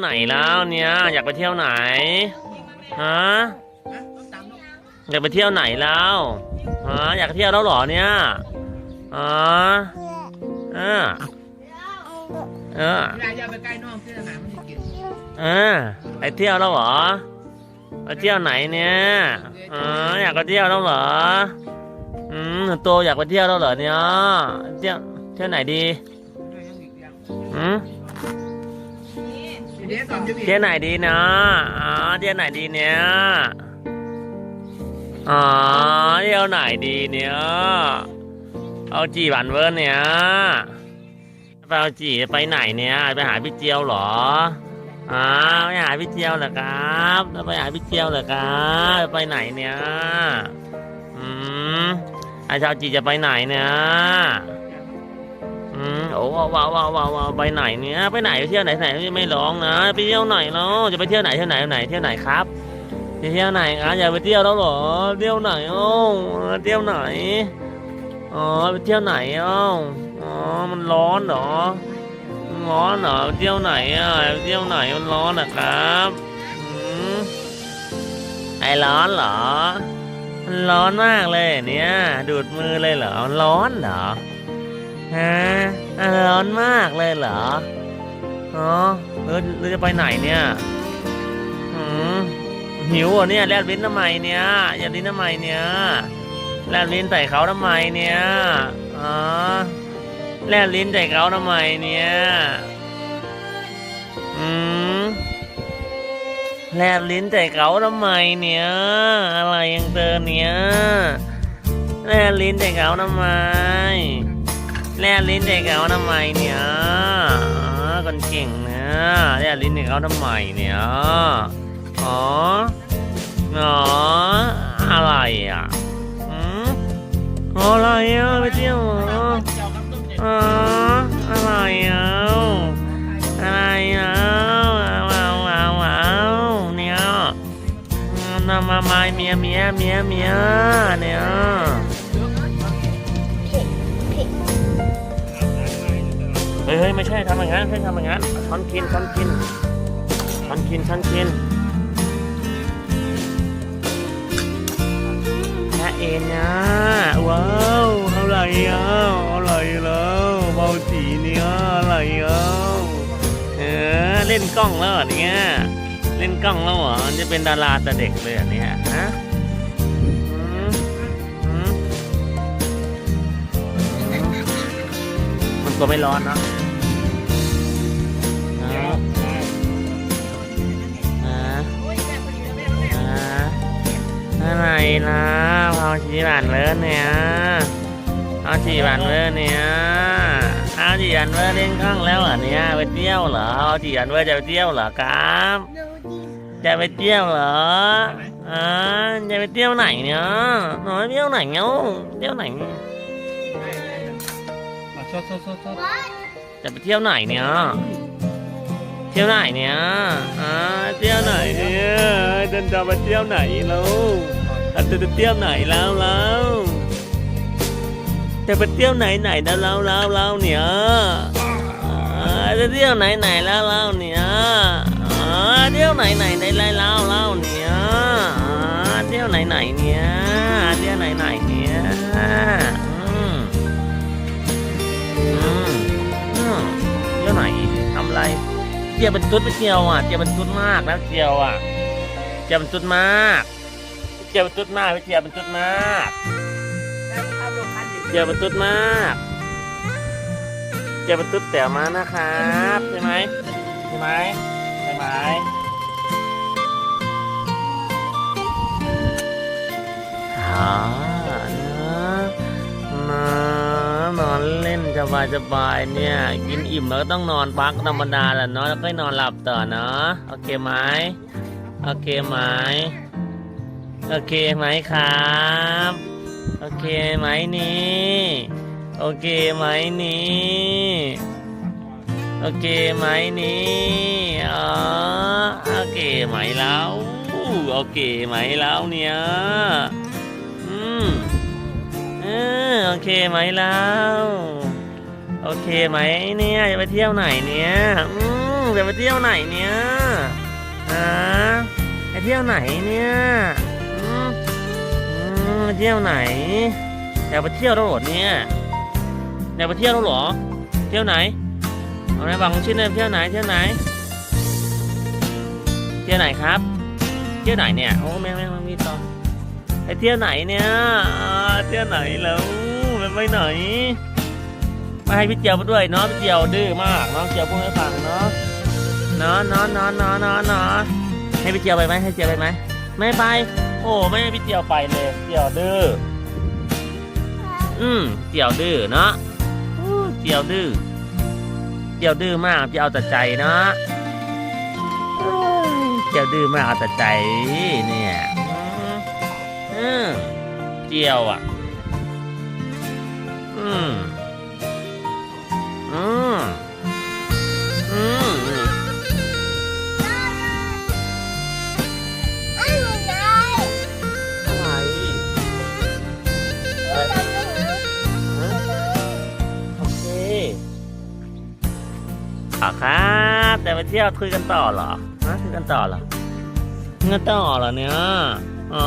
ไหนแล้วเนี่ยอยากไปเที่ยวไหนฮะอยากไปเที่ยวไหนแล้วฮะอยากเที่ยวแล้วเหรอเนี่ยฮะเออเอออย่าอ่าไอเสื้อหนามันจะกินเออไปเที่ยวแล้วเหรอไปเที่ยวไหนเนี่ยอ๋ออยากไปเที่ยวแล้วเหรออืมโตอยากไปเที่ยวแล้วเหรอเนี่ยเที่ยวเที่ยวไหนดีอืม เดี๋ยนจะมีเที่ยวไหนดีนะอ๋อเที่ยวไหนดีเนี่ยอ๋อเที่ยวไหนดีเนี่ยเอาจีบันเวิร์นเนี่ยไปเอาจีไปไหนเนี่ยไปหาพี่เจียวเหรออ๋อไปหาพี่เจียวเหรอครับไปหาพี่เจียวเหรอครับไปไหนเนี่ยอืมไอ้ชาวจีจะไปไหนเนี่ย มโอ้ว้าวว้าวว้าวว้าวไปไหนเนี่ยไปไหนไปเที่ยวไหนไหนไม่ร้องนะไปเที่ยวไหนเนาะจะไปเที่ยวไหนเที่ยวไหนไหนเที่ยวไหนครับจะเที่ยวไหนครับอยากไปเที่ยวแล้วเหรอเที่ยวไหนโอ้เที่ยวไหนอ๋อไปเที่ยวไหนอ้าอ๋อมันร้อนเหรอร้อนเหรอไปเที่ยวไหนอะไปเที่ยวไหนมันร้อนนะครับไอร้อนเหรอมันร้อนมากเลยเนี่ยดูดมือเลยเหรอร้อนเหรอ ฮะอะร้อนมากเลยเหรออ๋อหรือหรือจะไปไหนเนี่ยอืมหิวเหรอเนี่ยแลบลิ้นทำไมเนี่ยแลบลิ้นทำไมเนี่ยแลบลิ้นใส่เขาทำไมเนี่ยอ๋อแลบลิ้นใส่เขาทำไมเนี่ยอืมแลบลิ้นใส่เขาทำไมเนี่ยอะไรยังเจอเนี่ยแลบลิ้นใส่เขาทำไม แลบลิ้นใส่เขาทำไมเนี่ยอ๋อคนเก่งนะแลบลิ้นใส่เขาทำไมเนี่ยอ๋ออ๋ออะไรอะอืมอะไรอะไปเที่ยวเหรอเจ้าครับต้มเจ็ดอ๋ออะไรอะอะไรอะว้าวว้าวว้าวเนี่ยนามามาเมียเมียเมียเมียเนี่ย เฮ้ยไม่ใช่ทำอย่างนั้นไม่ใช่ทำอย่างนั้นช้อนกินช้อนกินช้อนกินช้อนกินแค่เอ็นนะว้าวอะไรอะอะไรแล้วเบาจีเนี่ยอะไรอะเออเล่นกล้องแล้วเนี่ยเล่นกล้องแล้วเหรอจะเป็นดาราแต่เด็กเลยเนี่ยฮะ มันก็ไม่ร้อนเนอะเนอะอ่าอ่าอะไรนะพอจีบานเวอร์เนี่ยเอาจีบานเวอร์เนี่ยเอาจีบานเวอร์เล่นกล้องแล้วเหรอเนี่ยไปเที่ยวเหรอเอาจีบานเวอร์จะไปเที่ยวเหรอครับจะไปเที่ยวเหรออ่าจะไปเที่ยวไหนเนี่ยน้อยเที่ยวไหนเนาะเที่ยวไหน มาโซโซโซโซจะไปเที่ยวไหนเนี่ย เที่ยวไหนเนี่ยอ่าเที่ยวไหนเนี่ยเดินจะไปเที่ยวไหนแล้วอะจะไปเที่ยวไหนแล้วแล้วจะไปเที่ยวไหนไหนแล้วแล้วแล้วแล้วเนี่ยอ่าจะเที่ยวไหนไหนแล้วแล้วเนี่ยอ่าเที่ยวไหนไหนไหนแล้วแล้วแล้วเนี่ยอ่าเที่ยวไหนไหนเนี่ยเที่ยวไหนไหนเนี่ย เจียวเป็นตุ๊ดไปเจียวอะเจียวเป็นตุ๊ดมากแล้วเจียวอะเจียวเป็นตุ๊ดมากเจียวเป็นตุ๊ดมากพี่เจียวเป็นตุ๊ดมากเจียวเป็นตุ๊ดมากเจียวเป็นตุ๊ดแต่มานะครับใช่ไหมใช่ไหมใช่ไหมอ๋อนะนะ นอนเล่นสบายสบายเนี่ย กินอิ่มแล้วก็ต้องนอนพักธรรมดาแหละเนาะแล้วก็นอนหลับต่อเนาะโอเคไหมโอเคไหมโอเคไหมครับ โอเคไหมนี่โอเคไหมนี่โอเคไหมนี่อ๋อโอเคไหมแล้วโอเคไหมแล้วเนี่ย เคไหมแล้ว โอเคไหมเนี่ยจะไปเที่ยวไหนเนี่ยอืมจะไปเที่ยวไหนเนี่ยฮะไปเที่ยวไหนเนี่ยอืมอืมไปเที่ยวไหนอยากไปเที่ยวแล้วเหรอเนี่ยอยากไปเที่ยวแล้วเหรอ เที่ยวไหนเอาไหนบอกชื่อหน่อยเที่ยวไหนเที่ยวไหน เที่ยวไหนครับ เที่ยวไหนเนี่ยโอ้แม่แม่ม่มีต่อไปเที่ยวไหนเนี่ยเที่ยวไหนแล้ว ไปไปไหนมาให้พี่เจียวมาด้วยเนาะพี่เจียวดื้อมากเนาะเจียวพูดให้ฟังเนาะเนาะเนาะเนาะเนาะเนาะเนาะให้พี่เจียวไปไหมให้เจียวไปไหมไม่ไป โอ้ไม่ให้พี่เจียวไปเลยเจียวดื้ออืมเจียวดื้อเนาะเจียวดื้อเจียวดื้อมากเจียวเอาแต่ใจเนาะเจียวดื้อมากเอาแต่ใจเนี่ยเจียวอะ มอืมอืมอืมอะไรฮะโอเคอะครับแต่ไปเที่ยวคุยกันต่อเหรอฮะคุยกันต่อเหรอคุยกันต่อเหรอเนี่ยอ๋อ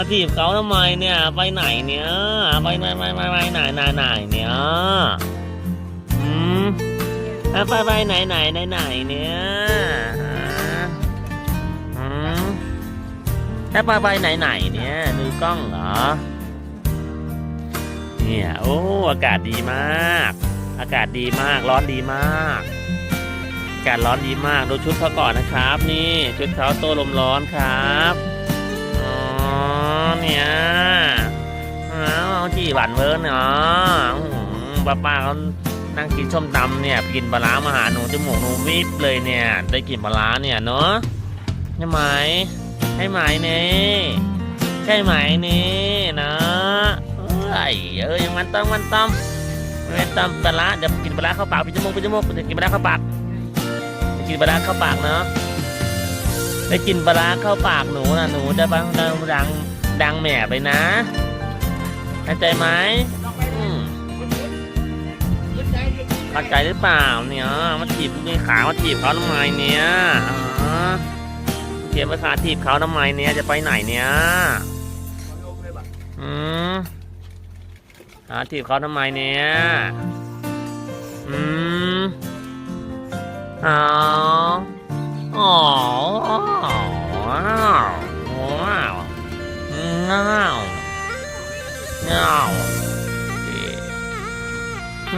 มาจีบเขาทำไมเนี่ย ไปไหนเนี่ย ไปไหนไปไปไปไหนไหนไหนเนี่ยอืมไปไปไหนไหนไหนไหนเนี่ยอืมแล้วไปไปไหนไหนเนี่ยดูกล้องเหรอ เนี่ย โอ้อากาศดีมาก อากาศดีมาก ร้อนดีมากอากาศร้อนดีมาก ดูชุดเขาก่อนนะครับ นี่ ชุดเขาโต้ลมร้อนครับ อ๋อ เนี่ยเอาวจีหวานเวิร์นเนาะอื้อหือป้าป้าเขานั่งกินส้มตำเนี่ยกินปลาร้ามาหาหนูจมูกหนูวิบเลยเนี่ย ได้กินปลาร้าเนี่ยเนาะใช่ไหมใช่ไหมนี่ใช่ไหมนี่นะเอ้ยเอ้ยมันต้องมันต้องมันต้องปลาร้าเดี๋ยวกินปลาร้าเข้าปากพี่จมูกพี่จมูกจะกินปลาร้าเข้าปากกินปลาร้าเข้าปากเนาะได้กินปลาร้าเข้าปากหนูนะหนูจะบังดัง ดังแหม่ไปนะเข้าใจไหมอืมเข้าใจหรือเปล่าเนี่ยมาถีบมีขามาถีบเขาทำไมเนี่ยเทียบไปขาถีบเขาทำไมเนี่ยจะไปไหนเนี่ยอืมขาถีบเขาทำไมเนี่ยอืมอ๋ออ๋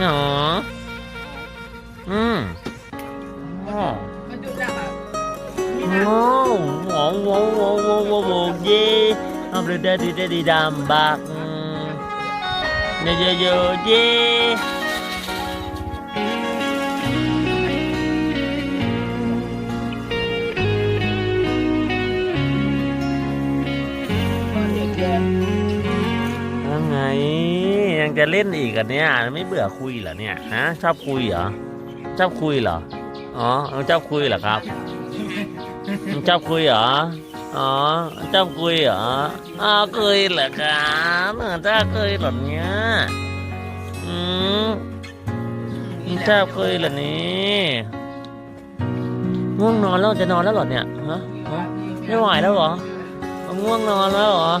เนาะอืมอ๋อมันจุดจับอะว้าวว้าวว้าวว้าวว้าวว้าวว้าวเย่เอาเดดดีเดดีดำบักเย่เย่เย่เย่ ยังจะเล่นอีกอันเนี้ยไม่เบื่อคุยเหรอเนี่ยฮะชอบคุยเหรอชอบคุยเหรออ๋อชอบคุยเหรอครับชอบคุยเหรออ๋อชอบคุยเหรออ๋อคุยเหรอครับเออถ้าคุยเหรอเนี่ยอืมชอบคุยเหรอนี่ง่วงนอนแล้วจะนอนแล้วเหรอเนี่ยฮะฮะไม่ไหวแล้วเหรอง่วงนอนแล้วเหรอ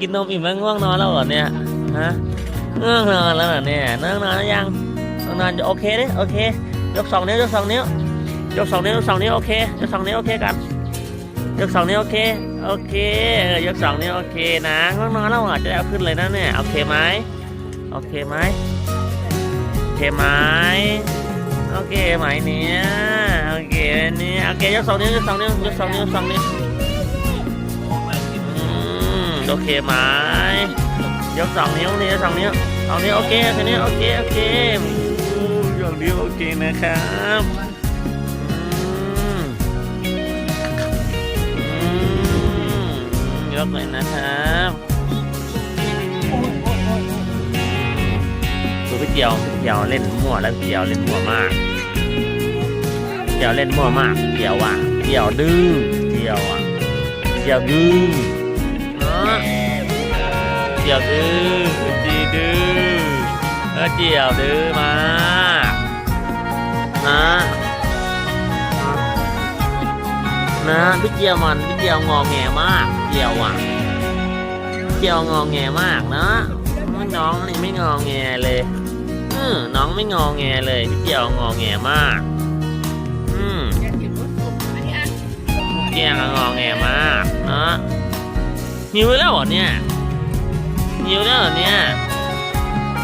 กินนมอิ่มแล้วง่วงนอนแล้วเหรอเนี่ยฮะ ง่งนอนแล้วเหรอเนี่ยนั่งนอนแล้วยังนั่งนอนจะโอเคดิโอเค ยกสองนิ้วยกสองนิ้วยกสองนิ้วยกสองนิ้วโอเคยกสองนิ้วโอเคกันยกสองนิ้วโอเคโอเคยกสองนิ้วโอเคนะง่วงนอนแล้วอะจะได้เอาขึ้นเลยนะเนี่ยโอเคไหมโอเคไหมโอเคไหมโอเคไหมเนี่ยโอเคเนี่ยโอเคยกสองนิ้วยกสองนิ้วยกสองนิ้วยกสองนิ้วโอเคไหม ยกสองนิ้วนี่สองนิ้วสองนิ้วโอเคแค่นี้โอเคโอเคอูยกนิ้วโอเคนะครับอือยกเลยนะครับดูพี่เจียวพี่เจียวเล่นมั่วแล้วพี่เจียวเล่นมั่วมากเจียวเล่นมั่วมากเจียวอะเจียวดื้อเจียวอะเจียวดื้อเนาะ เจียวดื้อจีดื้อเออเจียวดื้อมากนะนะพี่เจียวมันพี่เจียวงอแงมากเจียวอะเจียวงอแงมากนะน้องนี่ไม่งอแงเลยเออน้องไม่งอแงเลยพี่เจียวงอแงมาก อืมเจียวงอแงมากนะหิวแล้วเหรอเนี่ย หิวแล้วเหรอเนี่ย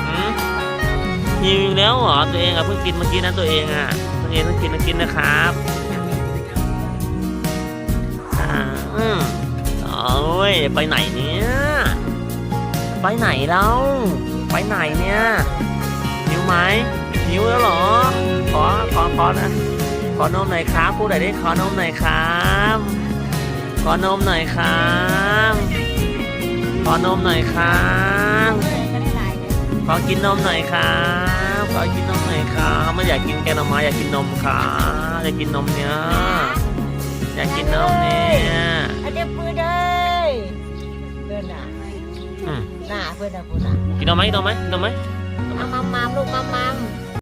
อืมหิวแล้วเหรอตัวเองอะเพิ่งกินเมื่อกี้นะตัวเองอะตัวเองเพิ่งกินเมื่อกี้นะครับอืมโอ้ยไปไหนเนี่ยไปไหนเราไปไหนเนี่ยหิวไหมหิวแล้วเหรอ ขอขอขอนะขอนมหน่อยครับพูดหน่อยดิขอนมหน่อยครับ ขอนมหน่อยครับ อนมหน่อยครับขอกินนมหน่อยครับขอกินนมหน่อยครับไม่อยากกินแกงหน่อไม้อยากกินนมครับอยากกินนมเนี้ยอยากกินนมเนี่ยอันนี้ปืนเลยเพื่อนน่ะอืมน่ะเพื่อนน่ะเพื่อนน่ะกินนมไหมกินนมไหมกินนมไหมมามามา